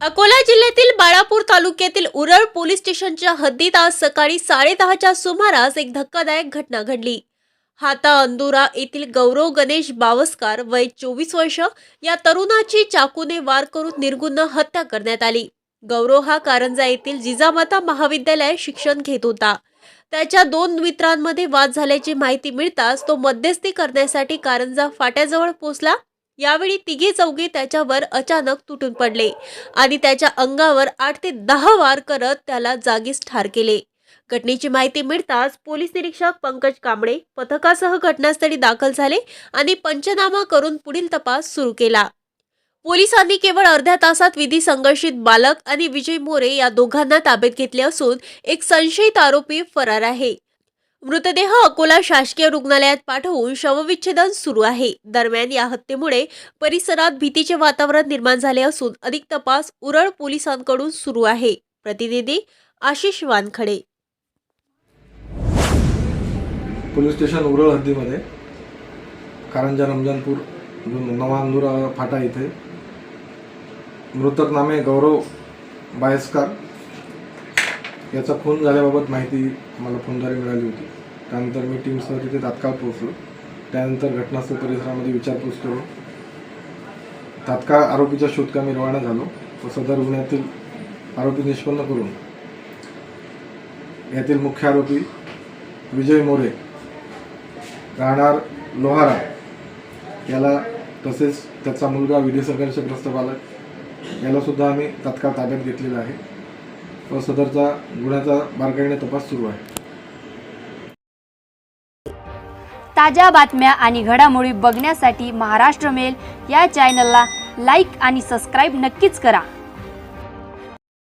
अकोला जिल्ह्यातील बाळापूर तालुक्यातील उरळ पोलीस स्टेशनच्या हद्दीत आज सकाळी साडेदहाच्या सुमारास एक धक्कादायक घटना घडली. हाता अंदुरा येथील गौरव गणेश बावस्कार वय चोवीस वर्ष या तरुणाची चाकूने वार करून निर्गुण हत्या करण्यात आली. गौरव हा कारंजा येथील जिजामाता महाविद्यालयात शिक्षण घेत होता. त्याच्या दोन मित्रांमध्ये वाद झाल्याची माहिती मिळताच तो मध्यस्थी करण्यासाठी कारंजा फाट्याजवळ पोहोचला यावेळी तिघे चौघे त्याच्यावर अचानक तुटून पडले आणि त्याच्या अंगावर आठ ते दहा वार करत त्याला जागीच ठार केले. घटनेची माहिती मिळताच पोलीस निरीक्षक पंकज कांबळे पथकासह घटनास्थळी दाखल झाले आणि पंचनामा करून पुढील तपास सुरू केला. पोलिसांनी केवळ अर्ध्या तासात विधी संघर्षित बालक आणि विजय मोरे या दोघांना ताब्यात घेतले असून एक संशयित आरोपी फरार आहे. मृतदेह अकोला शासकीय रुग्णालयात पाठवून शवविच्छेदन सुरू आहे. दरम्यान या हत्येमुळे परिसरात भीतीचे वातावरण निर्माण झाले असून अधिक तपास उरळ पोलिसांकडून सुरू आहे. प्रतिनिधी आशिष वानखडे. पोलीस स्टेशन उरळ हद्दीमध्ये. कारंजा रमजानपूर नवांदुरा फाटा इथे. मृतक नामे गौरव बायस्कार याचा खून झाल्याबाबत माहिती मला फोनद्वारे मिळाली होती. त्यानंतर मी टीमसह तिथे तात्काळ पोहोचलो. त्यानंतर घटनास्थळ परिसरामध्ये विचारपूस करून तात्काळ आरोपीच्या शोधकामी रवाना झालो. व सदर गुन्ह्यातील आरोपी निष्पन्न करून यातील मुख्य आरोपी विजय मोरे राहणार लोहारा याला तसेच त्याचा मुलगा विधी संघर्षग्रस्त बालक यालासुद्धा आम्ही तात्काळ ताब्यात घेतलेला आहे. व सदरचा गुन्ह्याचा बारकाईने तपास सुरू आहे. ताज्या बातम्या आणि घडामोडी बघण्यासाठी महाराष्ट्र मेल या चॅनलला लाईक आणि सबस्क्राईब नक्कीच करा.